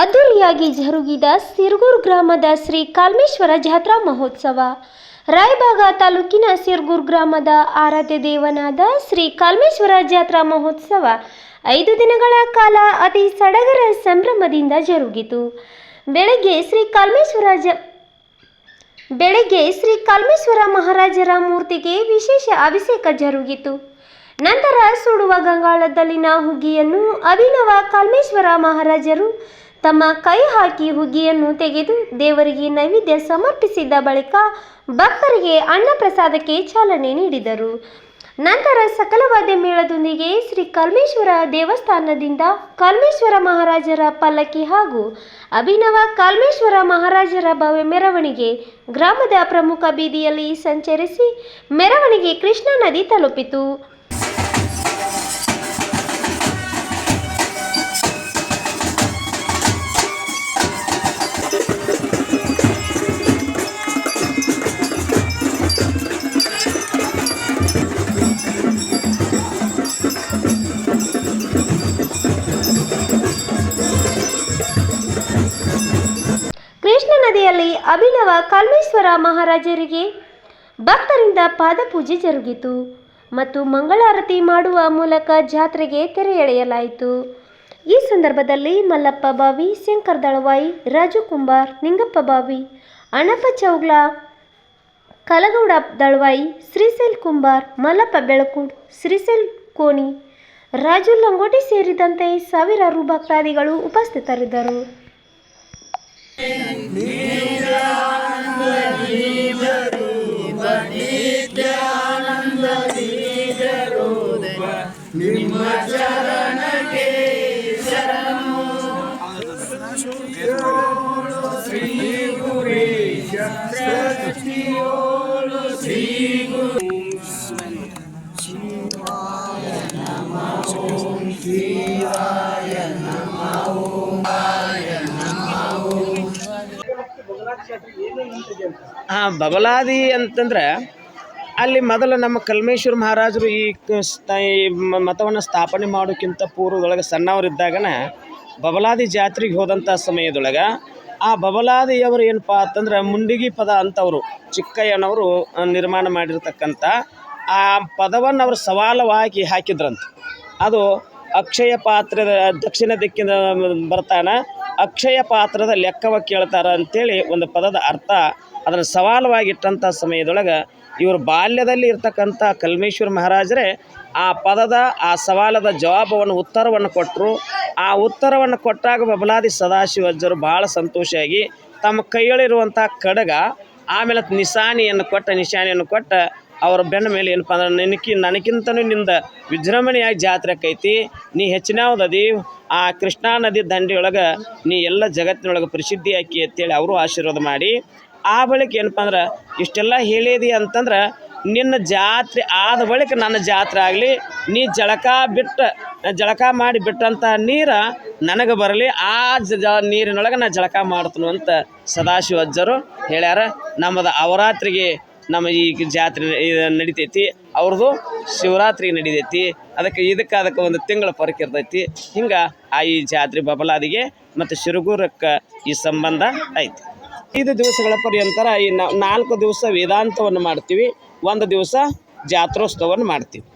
ಅದ್ದೂರಿಯಾಗಿ ಜರುಗಿದ ಸಿರ್ಗೂರು ಗ್ರಾಮದ ಶ್ರೀ ಕಾಲ್ಮೇಶ್ವರ ಜಾತ್ರಾ ಮಹೋತ್ಸವ. ರಾಯಬಾಗ ತಾಲೂಕಿನ ಸಿರ್ಗೂರು ಗ್ರಾಮದ ಆರಾಧ್ಯ ದೇವನಾದ ಶ್ರೀ ಕಾಲ್ಮೇಶ್ವರ ಜಾತ್ರಾ ಮಹೋತ್ಸವ ಐದು ದಿನಗಳ ಕಾಲ ಅತಿ ಸಡಗರ ಸಂಭ್ರಮದಿಂದ ಜರುಗಿತು. ಬೆಳಗ್ಗೆ ಶ್ರೀ ಕಾಲ್ಮೇಶ್ವರ ಜ, ಬೆಳಗ್ಗೆ ಶ್ರೀ ಕಾಲ್ಮೇಶ್ವರ ಮಹಾರಾಜರ ಮೂರ್ತಿಗೆ ವಿಶೇಷ ಅಭಿಷೇಕ ಜರುಗಿತು. ನಂತರ ಸುಡುವ ಗಂಗಾಳದಲ್ಲಿನ ಹುಗ್ಗಿಯನ್ನು ಅಭಿನವ ಕಾಲ್ಮೇಶ್ವರ ಮಹಾರಾಜರು ತಮ್ಮ ಕೈ ಹಾಕಿ ಹುಗ್ಗಿಯನ್ನು ತೆಗೆದು ದೇವರಿಗೆ ನೈವೇದ್ಯ ಸಮರ್ಪಿಸಿದ ಬಳಿಕ ಭಕ್ತರಿಗೆ ಅನ್ನಪ್ರಸಾದಕ್ಕೆ ಚಾಲನೆ ನೀಡಿದರು. ನಂತರ ಸಕಲವಾದ ಮೇಳದೊಂದಿಗೆ ಶ್ರೀ ಕಲ್ಮೇಶ್ವರ ದೇವಸ್ಥಾನದಿಂದ ಕಲ್ಮೇಶ್ವರ ಮಹಾರಾಜರ ಪಲ್ಲಕ್ಕಿ ಹಾಗೂ ಅಭಿನವ ಕಲ್ಮೇಶ್ವರ ಮಹಾರಾಜರ ಭವ್ಯ ಮೆರವಣಿಗೆ ಗ್ರಾಮದ ಪ್ರಮುಖ ಬೀದಿಯಲ್ಲಿ ಸಂಚರಿಸಿ ಮೆರವಣಿಗೆ ಕೃಷ್ಣಾ ನದಿ ತಲುಪಿತು. ಅಭಿನವ ಕಾಲ್ಮೇಶ್ವರ ಮಹಾರಾಜರಿಗೆ ಭಕ್ತರಿಂದ ಪಾದಪೂಜೆ ಜರುಗಿತು ಮತ್ತು ಮಂಗಳಾರತಿ ಮಾಡುವ ಮೂಲಕ ಜಾತ್ರೆಗೆ ತೆರೆ ಎಳೆಯಲಾಯಿತು. ಈ ಸಂದರ್ಭದಲ್ಲಿ ಮಲ್ಲಪ್ಪ ಬಾವಿ, ಶಂಕರ್ ದಳವಾಯಿ, ರಾಜು ಕುಂಬಾರ್, ನಿಂಗಪ್ಪ ಬಾವಿ, ಅಣ್ಣಪ್ಪ ಚೌಗ್ಲ, ಕಲಗೌಡ ದಳವಾಯಿ, ಶ್ರೀಶೈಲ್ ಕುಂಬಾರ್, ಮಲ್ಲಪ್ಪ ಬೆಳಕೂಡ್ ಶ್ರೀಶೈಲ್ ಕೋನಿ ರಾಜು ಲಂಗೋಟಿ ಸೇರಿದಂತೆ ಸಾವಿರಾರು ಭಕ್ತಾದಿಗಳು ಉಪಸ್ಥಿತರಿದ್ದರು. ಶ್ರೀ ಗುರೇಶ ಸೃಷ್ಟಿಯೋಳು ಶ್ರೀ ಹಾಂ ಬಬಲಾದಿ ಅಂತಂದ್ರೆ ಅಲ್ಲಿ ಮೊದಲು ನಮ್ಮ ಕಲ್ಮೇಶ್ವರ ಮಹಾರಾಜರು ಈ ಮತವನ್ನು ಸ್ಥಾಪನೆ ಮಾಡೋಕ್ಕಿಂತ ಪೂರ್ವದೊಳಗೆ ಸಣ್ಣವರಿದ್ದಾಗನ ಬಬಲಾದಿ ಜಾತ್ರೆಗೆ ಹೋದಂಥ ಸಮಯದೊಳಗೆ ಆ ಬಬಲಾದಿಯವರು ಏನಪ್ಪ ಅಂತಂದ್ರೆ ಮುಂಡಿಗಿ ಪದ ಅಂತವರು, ಚಿಕ್ಕಯ್ಯನವರು ನಿರ್ಮಾಣ ಮಾಡಿರ್ತಕ್ಕಂಥ ಆ ಪದವನ್ನು ಅವರು ಸವಾಲವಾಗಿ ಹಾಕಿದ್ರಂತೆ. ಅದು ಅಕ್ಷಯ ಪಾತ್ರದ ದಕ್ಷಿಣ ದಿಕ್ಕಿನ ಬರ್ತಾನ. ಅಕ್ಷಯ ಪಾತ್ರದ ಲೆಕ್ಕವ ಕೇಳ್ತಾರ ಅಂತೇಳಿ ಒಂದು ಪದದ ಅರ್ಥ ಅದನ್ನು ಸವಾಲವಾಗಿಟ್ಟಂಥ ಸಮಯದೊಳಗೆ ಇವರು ಬಾಲ್ಯದಲ್ಲಿ ಇರ್ತಕ್ಕಂಥ ಕಲ್ಮೇಶ್ವರ ಮಹಾರಾಜರೇ ಆ ಪದದ, ಆ ಸವಾಲದ ಜವಾಬವನ್ನು, ಉತ್ತರವನ್ನು ಕೊಟ್ಟರು ಆ ಉತ್ತರವನ್ನು ಕೊಟ್ಟಾಗ ಬಬಲಾದಿ ಸದಾಶಿವಜ್ಜರು ಭಾಳ ಸಂತೋಷವಾಗಿ ತಮ್ಮ ಕೈಯಲ್ಲಿರುವಂಥ ಕಡಗ, ಆಮೇಲೆ ನಿಶಾನಿಯನ್ನು ಕೊಟ್ಟ ನಿಶಾನಿಯನ್ನು ಕೊಟ್ಟ ಅವ್ರ ಬೆನ್ನ ಮೇಲೆ ಏನಪ್ಪ ಅಂದ್ರೆ ನಿನಕಿ ನನಗಿಂತನೂ ನಿಂದ ವಿಜೃಂಭಣೆಯಾಗಿ ಜಾತ್ರೆ ಆಕೈತಿ. ನೀ ಹೆಚ್ಚಿನಾವ್ದದಿ ಆ ಕೃಷ್ಣಾ ನದಿ ದಂಡೆಯೊಳಗೆ ನೀ ಎಲ್ಲ ಜಗತ್ತಿನೊಳಗೆ ಪ್ರಸಿದ್ಧಿ ಆಕಿ ಅಂತೇಳಿ ಅವರು ಆಶೀರ್ವಾದ ಮಾಡಿ. ಆ ಬಳಿಕ ಏನಪ್ಪ ಅಂದ್ರೆ ಇಷ್ಟೆಲ್ಲ ಹೇಳಿದಿ ಅಂತಂದ್ರೆ ನಿನ್ನ ಜಾತ್ರೆ ಆದ ಬಳಿಕ ನನ್ನ ಜಾತ್ರೆ ಆಗಲಿ, ನೀ ಜಳಕ ಬಿಟ್ಟು ಜಳಕ ಮಾಡಿ ಬಿಟ್ಟಂಥ ನೀರು ನನಗೆ ಬರಲಿ, ಆ ಜ- ನೀರಿನೊಳಗೆ ನಾನು ಜಳಕ ಮಾಡ್ತನು ಅಂತ ಸದಾಶಿವ ಅಜ್ಜರು ಹೇಳ್ಯಾರ. ನಮ್ಮದು ಅವರಾತ್ರಿಗೆ ನಮ್ಮ ಈ ಜಾತ್ರೆ ಇದು ನಡಿತೈತಿ. ಅವ್ರದ್ದು ಶಿವರಾತ್ರಿ ನಡಿತೈತಿ. ಅದಕ್ಕೆ ಇದಕ್ಕೆ ಅದಕ್ಕೆ ಒಂದು ತಿಂಗಳ ಫರಕ್ ಇರ್ತೈತಿ. ಹಿಂಗೆ ಆ ಈ ಜಾತ್ರೆ ಬಬಲಾದಿಗೆ ಮತ್ತು ಶಿರಗೂರಕ್ಕೆ ಈ ಸಂಬಂಧ ಐತಿ. ಐದು ದಿವಸಗಳ ಪರ್ಯಂತರ ಈ ನಾಲ್ಕು ದಿವಸ ವೇದಾಂತವನ್ನು ಮಾಡ್ತೀವಿ. ಒಂದು ದಿವಸ ಜಾತ್ರೋತ್ಸವವನ್ನು ಮಾಡ್ತೀವಿ.